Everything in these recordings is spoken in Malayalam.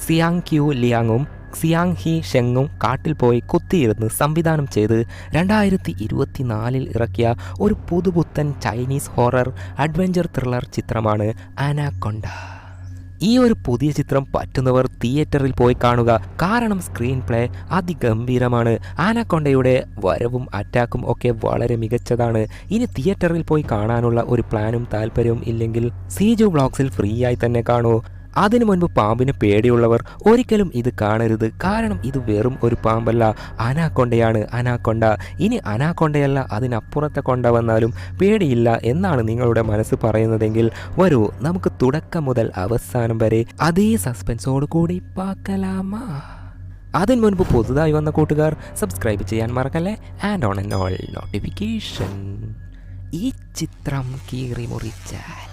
സിയാങ് ക്യു ലിയാങ്ങും സിയാങ് ഹി ഷെങ്ങും കാട്ടിൽ പോയി കുത്തിയിരുന്ന് സംവിധാനം ചെയ്ത് രണ്ടായിരത്തി ഇരുപത്തിനാലിൽ ഇറക്കിയ ഒരു പുതുപുത്തൻ ചൈനീസ് ഹൊറർ അഡ്വഞ്ചർ ത്രില്ലർ ചിത്രമാണ് ആനാക്കൊണ്ട ഈ ഒരു പുതിയ ചിത്രം പറ്റുന്നവർ തിയേറ്ററിൽ പോയി കാണുക. കാരണം സ്ക്രീൻ പ്ലേ അതിഗംഭീരമാണ്. ആനക്കൊണ്ടയുടെ വരവും അറ്റാക്കും ഒക്കെ വളരെ മികച്ചതാണ്. ഇനി തിയേറ്ററിൽ പോയി കാണാനുള്ള ഒരു പ്ലാനും താല്പര്യവും ഇല്ലെങ്കിൽ സീജു ബ്ലോഗ്സിൽ ഫ്രീ ആയി തന്നെ കാണൂ. അതിനു മുൻപ് പാമ്പിന് പേടിയുള്ളവർ ഒരിക്കലും ഇത് കാണരുത്. കാരണം ഇത് വെറും ഒരു പാമ്പല്ല. അനാക്കൊണ്ടയാണ് അനാക്കൊണ്ട. ഇനി അനാക്കൊണ്ടയല്ല അതിനപ്പുറത്തെ കൊണ്ട വന്നാലും പേടിയില്ല എന്നാണ് നിങ്ങളുടെ മനസ്സ് പറയുന്നതെങ്കിൽ വരൂ നമുക്ക് തുടക്കം മുതൽ അവസാനം വരെ അതേ സസ്പെൻസോട് കൂടി പാക്കലാമാ. അതിന് മുൻപ് പുതുതായി വന്ന കൂട്ടുകാർ സബ്സ്ക്രൈബ് ചെയ്യാൻ മറക്കല്ലേ? And on and all notification ഈ ചിത്രം കീറി മുറിച്ചാൽ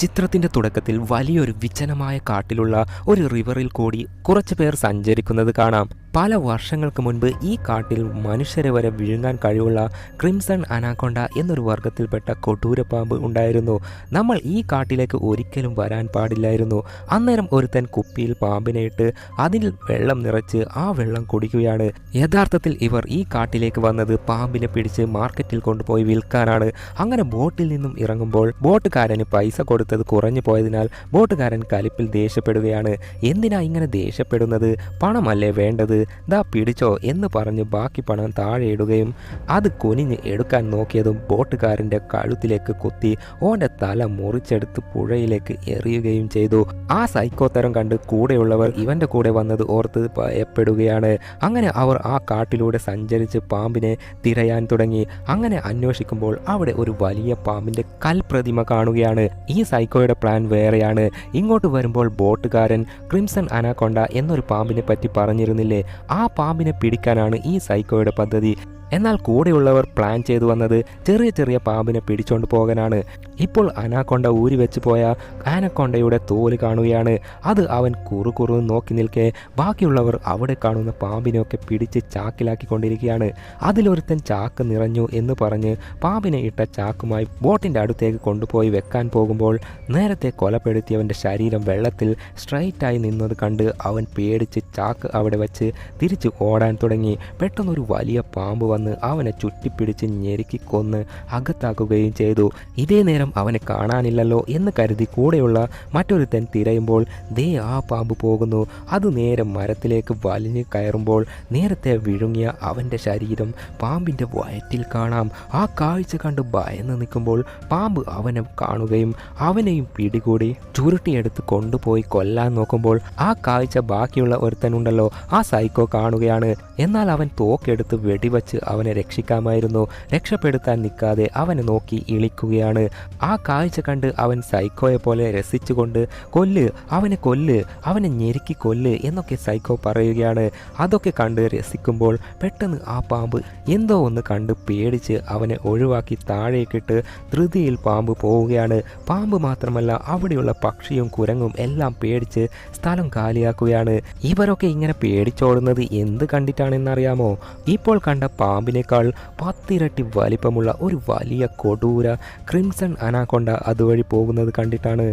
ചിത്രത്തിന്റെ തുടക്കത്തിൽ വലിയൊരു വിജനമായ കാട്ടിലുള്ള ഒരു റിവറിൽ കൂടി കുറച്ചുപേർ സഞ്ചരിക്കുന്നത് കാണാം. പല വർഷങ്ങൾക്ക് മുൻപ് ഈ കാട്ടിൽ മനുഷ്യരെ വരെ വിഴുങ്ങാൻ കഴിവുള്ള ക്രിംസൺ അനാക്കൊണ്ട എന്നൊരു വർഗത്തിൽപ്പെട്ട കൊട്ടൂരപ്പാമ്പ് ഉണ്ടായിരുന്നു. നമ്മൾ ഈ കാട്ടിലേക്ക് ഒരിക്കലും വരാൻ പാടില്ലായിരുന്നു. അന്നേരം ഒരുത്തൻ കുപ്പിയിൽ പാമ്പിനെ ഇട്ട് അതിൽ വെള്ളം നിറച്ച് ആ വെള്ളം കുടിക്കുകയാണ്. യഥാർത്ഥത്തിൽ ഇവർ ഈ കാട്ടിലേക്ക് വന്നത് പാമ്പിനെ പിടിച്ച് മാർക്കറ്റിൽ കൊണ്ടുപോയി വിൽക്കാനാണ്. അങ്ങനെ ബോട്ടിൽ നിന്നും ഇറങ്ങുമ്പോൾ ബോട്ടുകാരന് പൈസ കൊടുത്തത് കുറഞ്ഞു പോയതിനാൽ ബോട്ടുകാരൻ കലിപ്പിൽ ദേഷ്യപ്പെടുകയാണ്. എന്തിനാ ഇങ്ങനെ ദേഷ്യപ്പെടുന്നത്? പണമല്ലേ വേണ്ടത്? ദാ പിടിച്ചോ എന്ന് പറഞ്ഞ് ബാക്കി പണം താഴെ ഇടുകയും അത് കുനിഞ്ഞ് എടുക്കാൻ നോക്കിയതും ബോട്ടുകാരന്റെ കഴുത്തിലേക്ക് കൊത്തി ഓന്റെ തല മുറിച്ചെടുത്ത് പുഴയിലേക്ക് എറിയുകയും ചെയ്തു. ആ സൈക്കോത്തരം കണ്ട് കൂടെയുള്ളവർ ഇവന്റെ കൂടെ വന്നത് ഓർത്ത് ഭയപ്പെടുകയാണ്. അങ്ങനെ അവർ ആ കാട്ടിലൂടെ സഞ്ചരിച്ച് പാമ്പിനെ തിരയാൻ തുടങ്ങി. അങ്ങനെ അന്വേഷിക്കുമ്പോൾ അവിടെ ഒരു വലിയ പാമ്പിന്റെ കൽപ്രതിമ കാണുകയാണ്. ഈ സൈക്കോയുടെ പ്ലാൻ വേറെയാണ്. ഇങ്ങോട്ട് വരുമ്പോൾ ബോട്ടുകാരൻ ക്രിംസൺ അനാക്കൊണ്ട എന്നൊരു പാമ്പിനെ പറ്റി പറഞ്ഞിരുന്നില്ലേ? ആ പാമ്പിനെ പിടിക്കാനാണ് ഈ സൈക്കോയുടെ പദ്ധതി. എന്നാൽ കൂടെയുള്ളവർ പ്ലാൻ ചെയ്തു വന്നത് ചെറിയ ചെറിയ പാമ്പിനെ പിടിച്ചോണ്ട് പോകാനാണ്. ഇപ്പോൾ അനാക്കൊണ്ട ഊരി വെച്ച് പോയ ആനക്കൊണ്ടയുടെ തോൽ കാണുകയാണ്. അത് അവൻ കുറു കുറു നോക്കി നിൽക്കെ ബാക്കിയുള്ളവർ അവിടെ കാണുന്ന പാമ്പിനെയൊക്കെ പിടിച്ച് ചാക്കിലാക്കിക്കൊണ്ടിരിക്കുകയാണ്. അതിലൊരുത്തൻ ചാക്ക് നിറഞ്ഞു എന്ന് പറഞ്ഞ് പാമ്പിനെ ഇട്ട ചാക്കുമായി ബോട്ടിന്റെ അടുത്തേക്ക് കൊണ്ടുപോയി വെക്കാൻ പോകുമ്പോൾ നേരത്തെ കൊലപ്പെടുത്തിയവന്റെ ശരീരം വെള്ളത്തിൽ സ്ട്രൈറ്റായി നിന്നത് കണ്ട് അവൻ പേടിച്ച് ചാക്ക് അവിടെ വെച്ച് തിരിച്ച് ഓടാൻ തുടങ്ങി. പെട്ടെന്നൊരു വലിയ പാമ്പ് വന്ന് അവനെ ചുറ്റിപ്പിടിച്ച് ഞെരുക്കി കൊന്ന് അകത്താക്കുകയും ചെയ്തു. ഇതേ നേരം അവനെ കാണാനില്ലല്ലോ എന്ന് കരുതി കൂടെയുള്ള മറ്റൊരുത്തൻ തിരയുമ്പോൾ ദേ ആ പാമ്പ് പോകുന്നു. അത് നേരെ മരത്തിലേക്ക് വലിഞ്ഞു കയറുമ്പോൾ നേരത്തെ വിഴുങ്ങിയ അവന്റെ ശരീരം പാമ്പിന്റെ വയറ്റിൽ കാണാം. ആ കാഴ്ച കണ്ട് ഭയന്ന് നിൽക്കുമ്പോൾ പാമ്പ് അവനെ കാണുകയും അവനെയും പിടികൂടി ചുരുട്ടിയെടുത്ത് കൊണ്ടുപോയി കൊല്ലാൻ നോക്കുമ്പോൾ ആ കാഴ്ച ബാക്കിയുള്ള ഒരുത്തനുണ്ടല്ലോ ആ സൈക്കോ കാണുകയാണ്. എന്നാൽ അവൻ തോക്കെടുത്ത് വെടിവച്ച് അവനെ രക്ഷിക്കാമായിരുന്നു. രക്ഷപ്പെടുത്താൻ നിൽക്കാതെ അവനെ നോക്കി ഇളിക്കുകയാണ്. ആ കാഴ്ച കണ്ട് അവൻ സൈക്കോയെ പോലെ രസിച്ചുകൊണ്ട് കൊല്ല് അവനെ കൊല്ല് അവനെ ഞെരുക്കി കൊല്ല് എന്നൊക്കെ സൈക്കോ പറയുകയാണ്. അതൊക്കെ കണ്ട് രസിക്കുമ്പോൾ പെട്ടെന്ന് ആ പാമ്പ് എന്തോ ഒന്ന് കണ്ട് പേടിച്ച് അവനെ ഒഴിവാക്കി താഴേക്കിട്ട് ധൃതിയിൽ പാമ്പ് പോവുകയാണ്. പാമ്പ് മാത്രമല്ല അവിടെയുള്ള പക്ഷിയും കുരങ്ങും എല്ലാം പേടിച്ച് സ്ഥലം കാലിയാക്കുകയാണ്. ഇവരൊക്കെ ഇങ്ങനെ പേടിച്ചോടുന്നത് എന്ത് കണ്ടിട്ടാണെന്നറിയാമോ? ഇപ്പോൾ കണ്ട പാമ്പിനേക്കാൾ പത്തിരട്ടി വലിപ്പമുള്ള ഒരു വലിയ കൊടൂര ക്രിംസൺ അനാക്കൊണ്ട അതുവഴി പോകുന്നത് കണ്ടിട്ടാണ്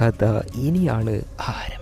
കഥ ഇനിയാണ് ആരംഭിക്കുന്നത്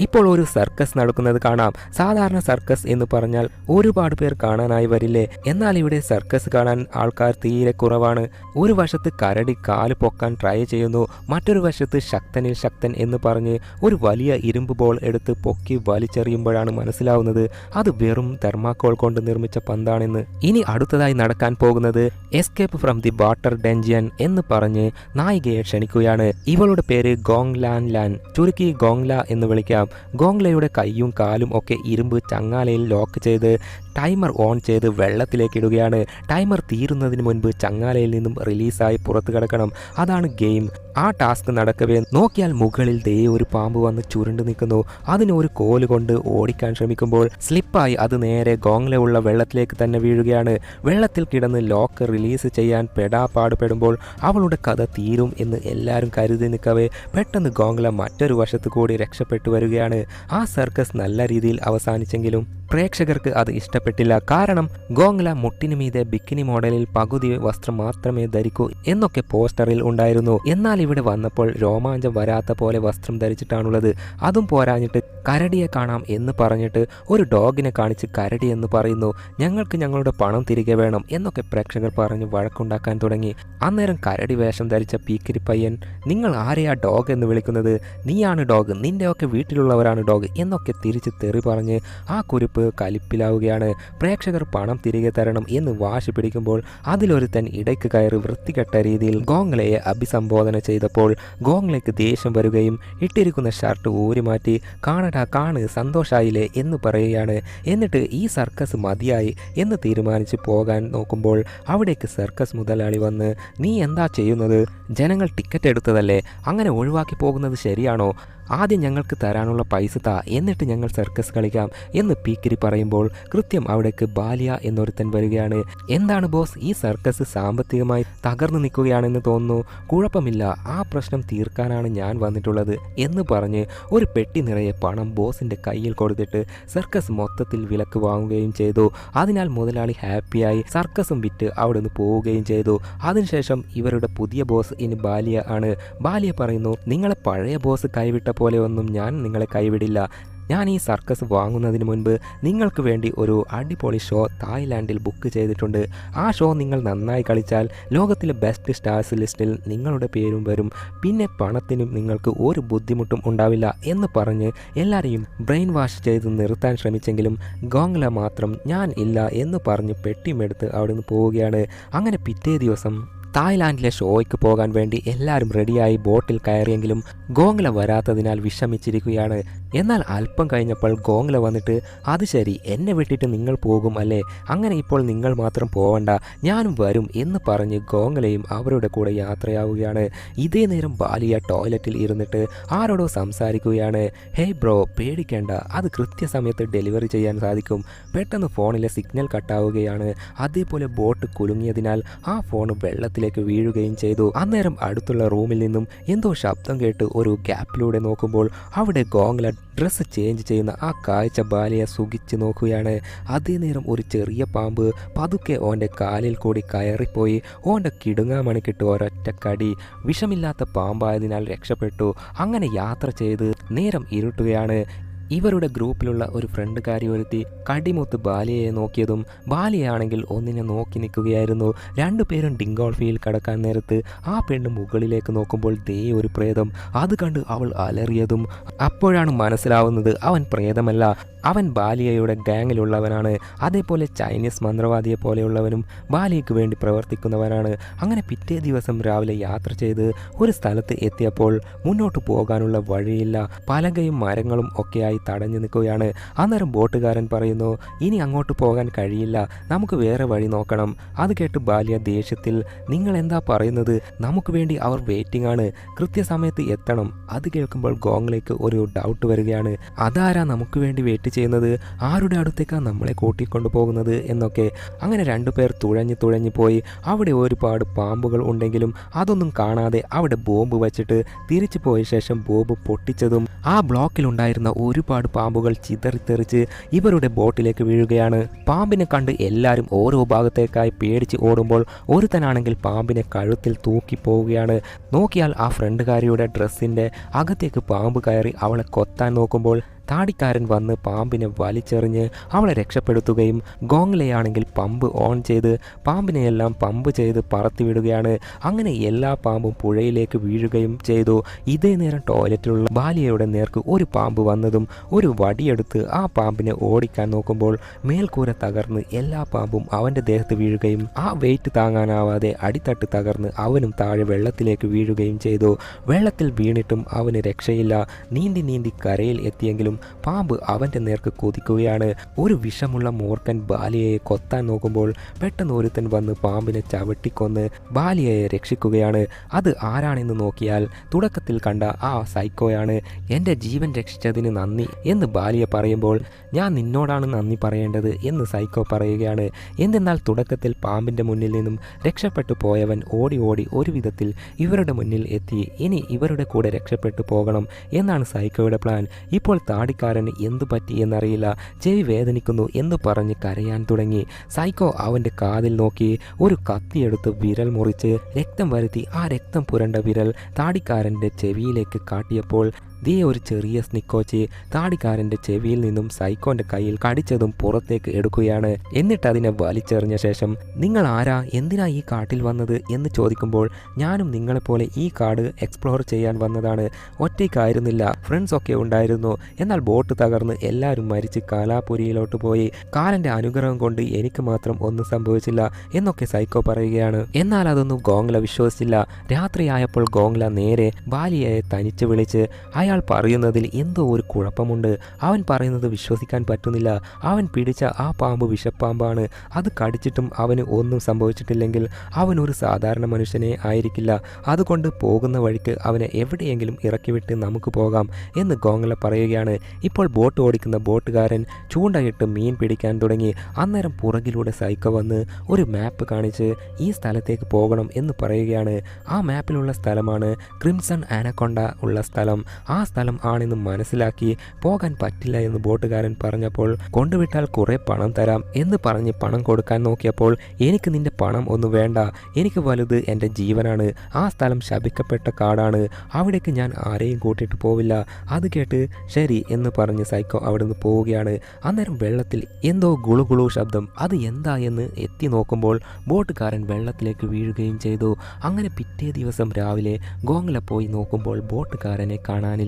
ഇപ്പോൾ ഒരു സർക്കസ് നടക്കുന്നത് കാണാം. സാധാരണ സർക്കസ് എന്ന് പറഞ്ഞാൽ ഒരുപാട് പേർ കാണാനായി വരില്ലേ? എന്നാൽ ഇവിടെ സർക്കസ് കാണാൻ ആൾക്കാർ തീരെ കുറവാണ്. ഒരു വശത്ത് കരടി കാൽ പൊക്കാൻ ട്രൈ ചെയ്യുന്നു. മറ്റൊരു വശത്ത് ശക്തനിൽ ശക്തൻ എന്ന് പറഞ്ഞ് ഒരു വലിയ ഇരുമ്പ് ബോൾ എടുത്ത് പൊക്കി വലിച്ചെറിയുമ്പോഴാണ് മനസ്സിലാവുന്നത്. അത് വെറും തെർമാക്കോൾ കൊണ്ട് നിർമ്മിച്ച പന്താണെന്ന്. ഇനി അടുത്തതായി നടക്കാൻ പോകുന്നത് escape from the water dungeon എന്ന് പറഞ്ഞ് നായികയെ ക്ഷണിക്കുകയാണ്. ഇവളുടെ പേര് ഗോങ് ലാൻ ലാൻ ചുരുക്കി ഗോങ്ല എന്ന് വിളിക്കാം. ഗോങ്ലയുടെ കൈയും കാലും ഒക്കെ ഇരുമ്പ് ചങ്ങാലയിൽ ലോക്ക് ചെയ്ത് ടൈമർ ഓൺ ചെയ്ത് വെള്ളത്തിലേക്ക് ഇടുകയാണ്. ടൈമർ തീരുന്നതിന് മുൻപ് ചങ്ങാലയിൽ നിന്നും റിലീസായി പുറത്തു കിടക്കണം. അതാണ് ഗെയിം. ആ ടാസ്ക് നടക്കവേ നോക്കിയാൽ മുകളിൽ ദേ ഒരു പാമ്പ് വന്ന് ചുരുണ്ട് നിൽക്കുന്നു. അതിന് ഒരു കോൽ കൊണ്ട് ഓടിക്കാൻ ശ്രമിക്കുമ്പോൾ സ്ലിപ്പായി അത് നേരെ ഗോങ്ല ഉള്ള വെള്ളത്തിലേക്ക് തന്നെ വീഴുകയാണ്. വെള്ളത്തിൽ കിടന്ന് ലോക്ക് റിലീസ് ചെയ്യാൻ പെടാപ്പാടുപെടുമ്പോൾ അവളുടെ കഥ തീരും എന്ന് എല്ലാവരും കരുതി നിൽക്കവേ പെട്ടെന്ന് ഗോങ്ല മറ്റൊരു വശത്തു കൂടി രക്ഷപ്പെട്ടു വരികയാണ്. ആ സർക്കസ് നല്ല രീതിയിൽ അവസാനിച്ചെങ്കിലും പ്രേക്ഷകർക്ക് അത് ഇഷ്ടപ്പെട്ടില്ല. കാരണം ഗോങ്ല മുട്ടിനു മീതെ ബിക്കിനി മോഡലിൽ പകുതി വസ്ത്രം മാത്രമേ ധരിക്കൂ എന്നൊക്കെ പോസ്റ്ററിൽ ഉണ്ടായിരുന്നു. എന്നാൽ ഇവിടെ വന്നപ്പോൾ രോമാഞ്ചം വരാത്ത പോലെ വസ്ത്രം ധരിച്ചിട്ടാണുള്ളത്. അതും പോരാഞ്ഞിട്ട് കരടിയെ കാണാം എന്ന് പറഞ്ഞിട്ട് ഒരു ഡോഗിനെ കാണിച്ച് കരടി എന്ന് പറയുന്നു. ഞങ്ങൾക്ക് ഞങ്ങളുടെ പണം തിരികെ വേണം എന്നൊക്കെ പ്രേക്ഷകർ പറഞ്ഞ് വഴക്കുണ്ടാക്കാൻ തുടങ്ങി. അന്നേരം കരടി വേഷം ധരിച്ച പീക്കിരി പയ്യൻ നിങ്ങൾ ആരെയാ ഡോഗ് എന്ന് വിളിക്കുന്നത്? നീയാണ് ഡോഗ്. നിന്റെയൊക്കെ വീട്ടിലുള്ളവരാണ് ഡോഗ്. എന്നൊക്കെ തിരിച്ച് തെറി പറഞ്ഞ് ആ കുരിപ്പ് കലിപ്പിലാവുകയാണ്. പ്രേക്ഷകർ പണം തിരികെ തരണം എന്ന് വാശി പിടിക്കുമ്പോൾ അതിലൊരുത്തൻ ഇടയ്ക്ക് കയറി വൃത്തികെട്ട രീതിയിൽ ഗോങ്ലയെ അഭിസംബോധന ചെയ്തപ്പോൾ ഗോങ്ലയ്ക്ക് ദേഷ്യം വരികയും ഇട്ടിരിക്കുന്ന ഷർട്ട് ഊരി മാറ്റി കാണടാ കാണ് സന്തോഷായില്ലേ എന്ന് പറയുകയാണ്. എന്നിട്ട് ഈ സർക്കസ് മതിയായി എന്ന് തീരുമാനിച്ച് പോകാൻ നോക്കുമ്പോൾ അവിടേക്ക് സർക്കസ് മുതലാളി വന്ന് നീ എന്താ ചെയ്യുന്നത്? ജനങ്ങൾ ടിക്കറ്റ് എടുത്തതല്ലേ? അങ്ങനെ ഒഴിവാക്കി പോകുന്നത് ശരിയാണോ? ആദ്യം ഞങ്ങൾക്ക് തരാനുള്ള പൈസ താ എന്നിട്ട് ഞങ്ങൾ സർക്കസ് കളിക്കാം എന്ന് പീക്കിരി പറയുമ്പോൾ കൃത്യം അവിടേക്ക് ബാലിയ എന്നൊരുത്തൻ വരികയാണ്. എന്താണ് ബോസ് ഈ സർക്കസ് സാമ്പത്തികമായി തകർന്നു നിൽക്കുകയാണെന്ന് തോന്നുന്നു? കുഴപ്പമില്ല ആ പ്രശ്നം തീർക്കാനാണ് ഞാൻ വന്നിട്ടുള്ളത് എന്ന് പറഞ്ഞ് ഒരു പെട്ടി നിറയെ പണം ബോസിന്റെ കയ്യിൽ കൊടുത്തിട്ട് സർക്കസ് മൊത്തത്തിൽ വിലക്ക് വാങ്ങുകയും ചെയ്തു. അതിനാൽ മുതലാളി ഹാപ്പിയായി സർക്കസും വിറ്റ് അവിടെ നിന്ന് പോവുകയും ചെയ്തു. അതിനുശേഷം ഇവരുടെ പുതിയ ബോസ് ഇനി ബാലിയ ആണ്. ബാലിയ പറയുന്നു നിങ്ങളെ പഴയ ബോസ് കൈവിട്ട പോലെ ഒന്നും ഞാൻ നിങ്ങളെ കൈവിടില്ല. ഞാൻ ഈ സർക്കസ് വാങ്ങുന്നതിന് മുൻപ് നിങ്ങൾക്ക് വേണ്ടി ഒരു അടിപൊളി ഷോ തായ്ലാൻഡിൽ ബുക്ക് ചെയ്തിട്ടുണ്ട്. ആ ഷോ നിങ്ങൾ നന്നായി കളിച്ചാൽ ലോകത്തിലെ ബെസ്റ്റ് സ്റ്റാർസ് ലിസ്റ്റിൽ നിങ്ങളുടെ പേരും വരും. പിന്നെ പണത്തിനും നിങ്ങൾക്ക് ഒരു ബുദ്ധിമുട്ടും ഉണ്ടാവില്ല എന്ന് പറഞ്ഞ് എല്ലാവരെയും ബ്രെയിൻ വാഷ് ചെയ്ത് നിർത്താൻ ശ്രമിച്ചെങ്കിലും ഗോങ്ല മാത്രം ഞാൻ ഇല്ല എന്ന് പറഞ്ഞ് പെട്ടിയുമെടുത്ത് അവിടുന്ന് പോവുകയാണ്. അങ്ങനെ പിറ്റേ ദിവസം തായ്ലാൻഡിലെ ഷോയ്ക്ക് പോകാൻ വേണ്ടി എല്ലാവരും റെഡിയായി ബോട്ടിൽ കയറിയെങ്കിലും ഗോങ്ല വരാത്തതിനാൽ വിഷമിച്ചിരിക്കുകയാണ് എന്നാൽ അല്പം കഴിഞ്ഞപ്പോൾ ഗോങ്ല വന്നിട്ട് അത് ശരി എന്നെ വിട്ടിട്ട് നിങ്ങൾ പോകും അല്ലേ? അങ്ങനെ ഇപ്പോൾ നിങ്ങൾ മാത്രം പോവണ്ട ഞാനും വരും എന്ന് പറഞ്ഞ് ഗോങ്ലയും അവരുടെ കൂടെ യാത്രയാവുകയാണ്. ഇതേ നേരം ബാലിയ ടോയ്ലറ്റിൽ ഇരുന്നിട്ട് ആരോടോ സംസാരിക്കുകയാണ്. ഹേയ് ബ്രോ പേടിക്കേണ്ട അത് കൃത്യസമയത്ത് ഡെലിവറി ചെയ്യാൻ സാധിക്കും. പെട്ടെന്ന് ഫോണിലെ സിഗ്നൽ കട്ടാവുകയാണ്. അതേപോലെ ബോട്ട് കുലുങ്ങിയതിനാൽ ആ ഫോൺ വെള്ളത്തിലേക്ക് വീഴുകയും ചെയ്തു. അന്നേരം അടുത്തുള്ള റൂമിൽ നിന്നും എന്തോ ശബ്ദം കേട്ട് ഒരു ഗ്യാപ്പിലൂടെ നോക്കുമ്പോൾ അവിടെ ഗോങ്ല ഡ്രസ്സ് ചേഞ്ച് ചെയ്യുന്ന ആ കാഴ്ച ബാലയെ സുഖിച്ച് നോക്കുകയാണ്. അതേ നേരം ഒരു ചെറിയ പാമ്പ് പതുക്കെ ഓന്റെ കാലിൽ കൂടി കയറിപ്പോയി. ഓന്റെ കിടുങ്ങാമണിക്കിട്ട് ഒരൊറ്റ കടി. വിഷമില്ലാത്ത പാമ്പായതിനാൽ രക്ഷപ്പെട്ടു. അങ്ങനെ യാത്ര ചെയ്ത് നേരം ഇരുട്ടുകയാണ്. ഇവരുടെ ഗ്രൂപ്പിലുള്ള ഒരു ഫ്രണ്ട് കാര്യം ഒരുത്തി കടിമൊത്ത് ബാലിയെ നോക്കിയതും ബാലിയാണെങ്കിൽ ഒന്നിനെ നോക്കി നിൽക്കുകയായിരുന്നു. രണ്ടുപേരും ഡിങ്കോൾഫിയിൽ കടക്കാൻ നേരത്ത് ആ പെണ്ണ് മുകളിലേക്ക് നോക്കുമ്പോൾ ദേ ഒരു പ്രേതം. അത് കണ്ട് അവൾ അലറിയതും അപ്പോഴാണ് മനസ്സിലാവുന്നത് അവൻ പ്രേതമല്ല. അവൻ ബാലിയയുടെ ഗാങ്ങിലുള്ളവനാണ്. അതേപോലെ ചൈനീസ് മന്ത്രവാദിയെ പോലെയുള്ളവനും ബാലിയയ്ക്ക് വേണ്ടി പ്രവർത്തിക്കുന്നവനാണ്. അങ്ങനെ പിറ്റേ ദിവസം രാവിലെ യാത്ര ചെയ്ത് ഒരു സ്ഥലത്ത് എത്തിയപ്പോൾ മുന്നോട്ട് പോകാനുള്ള വഴിയില്ല. പലകയും മരങ്ങളും ഒക്കെയായി തടഞ്ഞു നിൽക്കുകയാണ്. അന്നേരം ബോട്ടുകാരൻ പറയുന്നു ഇനി അങ്ങോട്ട് പോകാൻ കഴിയില്ല. നമുക്ക് വേറെ വഴി നോക്കണം. അത് കേട്ട് ബാലിയ ദേഷ്യത്തിൽ നിങ്ങൾ എന്താ പറയുന്നത്? നമുക്ക് വേണ്ടി അവർ വെയിറ്റിംഗ് ആണ്. കൃത്യസമയത്ത് എത്തണം. അത് കേൾക്കുമ്പോൾ ഗോങ്ങിലേക്ക് ഒരു ഡൗട്ട് വരികയാണ്. അതാരാ നമുക്ക് വേണ്ടി വെയിറ്റ് ചെയ്യുന്നത്? ആരുടെ അടുത്തേക്കാണ് നമ്മളെ കൂട്ടിക്കൊണ്ടു പോകുന്നത് എന്നൊക്കെ അങ്ങനെ രണ്ടുപേർ തുഴഞ്ഞ് തുഴഞ്ഞു പോയി. അവിടെ ഒരുപാട് പാമ്പുകൾ ഉണ്ടെങ്കിലും അതൊന്നും കാണാതെ അവിടെ ബോംബ് വെച്ചിട്ട് തിരിച്ചു പോയ ശേഷം ബോംബ് പൊട്ടിച്ചതും ആ ബ്ലോക്കിൽ ഉണ്ടായിരുന്ന ഒരുപാട് പാമ്പുകൾ ചിതറിത്തെറിച്ച് ഇവരുടെ ബോട്ടിലേക്ക് വീഴുകയാണ്. പാമ്പിനെ കണ്ട് എല്ലാവരും ഓരോ ഭാഗത്തേക്കായി പേടിച്ച് ഓടുമ്പോൾ ഒരുത്തനാണെങ്കിൽ പാമ്പിനെ കഴുത്തിൽ തൂക്കി പോവുകയാണ്. നോക്കിയാൽ ആ ഫ്രണ്ടുകാരിയുടെ ഡ്രസ്സിന്റെ അകത്തേക്ക് പാമ്പ് കയറി അവളെ കൊത്താൻ നോക്കുമ്പോൾ താടിക്കാരൻ വന്ന് പാമ്പിനെ വലിച്ചെറിഞ്ഞ് അവളെ രക്ഷപ്പെടുത്തുകയും ഗോങ്ലയാണെങ്കിൽ പമ്പ് ഓൺ ചെയ്ത് പാമ്പിനെയെല്ലാം പമ്പ് ചെയ്ത് പറത്തിവിടുകയാണ്. അങ്ങനെ എല്ലാ പാമ്പും പുഴയിലേക്ക് വീഴുകയും ചെയ്തു. ഇതേ നേരം ടോയ്ലറ്റിലുള്ള ബാലിയയുടെ നേർക്ക് ഒരു പാമ്പ് വന്നതും ഒരു വടിയെടുത്ത് ആ പാമ്പിനെ ഓടിക്കാൻ നോക്കുമ്പോൾ മേൽക്കൂര തകർന്ന് എല്ലാ പാമ്പും അവന്റെ ദേഹത്ത് വീഴുകയും ആ വെയിറ്റ് താങ്ങാനാവാതെ അടിത്തട്ട് തകർന്ന് അവനും താഴെ വെള്ളത്തിലേക്ക് വീഴുകയും ചെയ്തു. വെള്ളത്തിൽ വീണിട്ടും അവന് രക്ഷയില്ല. നീന്തി നീന്തി കരയിൽ എത്തിയെങ്കിലും പാമ്പ് അവന്റെ നേർക്ക് കൊതിക്കുകയാണ്. ഒരു വിഷമുള്ള മൂർഖൻ ബാലിയയെ കൊത്താൻ നോക്കുമ്പോൾ പെട്ടെന്ന് ഒരുത്തൻ വന്ന് പാമ്പിനെ ചവിട്ടിക്കൊന്ന് ബാലിയയെ രക്ഷിക്കുകയാണ്. അത് ആരാണെന്ന് നോക്കിയാൽ തുടക്കത്തിൽ കണ്ട ആ സൈക്കോയാണ്. എന്റെ ജീവൻ രക്ഷിച്ചതിന് നന്ദി എന്ന് ബാലിയ പറയുമ്പോൾ ഞാൻ നിന്നോടാണ് നന്ദി പറയേണ്ടത് എന്ന് സൈക്കോ പറയുകയാണ്. എന്തെന്നാൽ തുടക്കത്തിൽ പാമ്പിന്റെ മുന്നിൽ നിന്നും രക്ഷപ്പെട്ടു പോയവൻ ഓടി ഓടി ഒരു വിധത്തിൽ ഇവരുടെ മുന്നിൽ എത്തി. ഇനി ഇവരുടെ കൂടെ രക്ഷപ്പെട്ടു പോകണം എന്നാണ് സൈക്കോയുടെ പ്ലാൻ. ഇപ്പോൾ താടി താടിക്കാരന് എന്തു പറ്റി എന്നറിയില്ല. ചെവി വേദനിക്കുന്നു എന്ന് പറഞ്ഞ് കരയാൻ തുടങ്ങി. സൈക്കോ അവന്റെ കാതിൽ നോക്കി ഒരു കത്തിയെടുത്ത് വിരൽ മുറിച്ച് രക്തം വരുത്തി ആ രക്തം പുരണ്ട വിരൽ താടിക്കാരന്റെ ചെവിയിലേക്ക് കാട്ടിയപ്പോൾ ദേ ഒരു ചെറിയ സ്നിക്കോച്ച് താടിക്കാരന്റെ ചെവിയിൽ നിന്നും സൈക്കോന്റെ കയ്യിൽ കടിച്ചതും പുറത്തേക്ക് എടുക്കുകയാണ്. എന്നിട്ട് അതിനെ വലിച്ചെറിഞ്ഞ ശേഷം നിങ്ങൾ ആരാ? എന്തിനാ ഈ കാട്ടിൽ വന്നത്? എന്ന് ചോദിക്കുമ്പോൾ ഞാനും നിങ്ങളെപ്പോലെ ഈ കാട് എക്സ്പ്ലോർ ചെയ്യാൻ വന്നതാണ്. ഒറ്റയ്ക്കായിരുന്നില്ല. ഫ്രണ്ട്സ് ഒക്കെ ഉണ്ടായിരുന്നു. എന്നാൽ ബോട്ട് തകർന്ന് എല്ലാവരും മരിച്ച് കാലാപുരിയിലോട്ട് പോയി. കാലന്റെ അനുഗ്രഹം കൊണ്ട് എനിക്ക് മാത്രം ഒന്നും സംഭവിച്ചില്ല എന്നൊക്കെ സൈക്കോ പറയുകയാണ്. എന്നാൽ അതൊന്നും ഗോങ്ല വിശ്വസിച്ചില്ല. രാത്രിയായപ്പോൾ ഗോങ്ല നേരെ ബാലിയയെ തനിച്ച് വിളിച്ച് അയാൾ പറയുന്നതിൽ എന്തോ ഒരു കുഴപ്പമുണ്ട്. അവൻ പറയുന്നത് വിശ്വസിക്കാൻ പറ്റുന്നില്ല. അവൻ പിടിച്ച ആ പാമ്പ് വിഷപ്പാമ്പാണ്. അത് കടിച്ചിട്ടും അവന് ഒന്നും സംഭവിച്ചിട്ടില്ലെങ്കിൽ അവൻ ഒരു സാധാരണ മനുഷ്യനെ ആയിരിക്കില്ല. അതുകൊണ്ട് പോകുന്ന വഴിക്ക് അവനെ എവിടെയെങ്കിലും ഇറക്കിവിട്ട് നമുക്ക് പോകാം എന്ന് ഗോങ്ങല പറയുകയാണ്. ഇപ്പോൾ ബോട്ട് ഓടിക്കുന്ന ബോട്ടുകാരൻ ചൂണ്ടയിട്ട് മീൻ പിടിക്കാൻ തുടങ്ങി. അന്നേരം പുറകിലൂടെ സൈക്ക വന്ന് ഒരു മാപ്പ് കാണിച്ച് ഈ സ്ഥലത്തേക്ക് പോകണം എന്ന് പറയുകയാണ്. ആ മാപ്പിലുള്ള സ്ഥലമാണ് ക്രിംസൺ ആനക്കൊണ്ട ഉള്ള സ്ഥലം. ആ സ്ഥലം ആണെന്ന് മനസ്സിലാക്കി പോകാൻ പറ്റില്ല എന്ന് ബോട്ടുകാരൻ പറഞ്ഞപ്പോൾ കൊണ്ടുവിട്ടാൽ കുറെ പണം തരാം എന്ന് പറഞ്ഞ് പണം കൊടുക്കാൻ നോക്കിയപ്പോൾ എനിക്ക് നിന്റെ പണം ഒന്നും വേണ്ട. എനിക്ക് വലുത് എന്റെ ജീവനാണ്. ആ സ്ഥലം ശപിക്കപ്പെട്ട കാടാണ്. അവിടേക്ക് ഞാൻ ആരെയും കൂട്ടിയിട്ട് പോവില്ല. അത് കേട്ട് ശരി എന്ന് പറഞ്ഞ് സൈക്കോ അവിടുന്ന് പോവുകയാണ്. അന്നേരം വെള്ളത്തിൽ എന്തോ ഗുളുഗുളു ശബ്ദം. അത് എന്താ എന്ന് എത്തി നോക്കുമ്പോൾ ബോട്ടുകാരൻ വെള്ളത്തിലേക്ക് വീഴുകയും ചെയ്തു. അങ്ങനെ പിറ്റേ ദിവസം രാവിലെ ഗോങ്ങല പോയി നോക്കുമ്പോൾ ബോട്ടുകാരനെ കാണാനില്ല.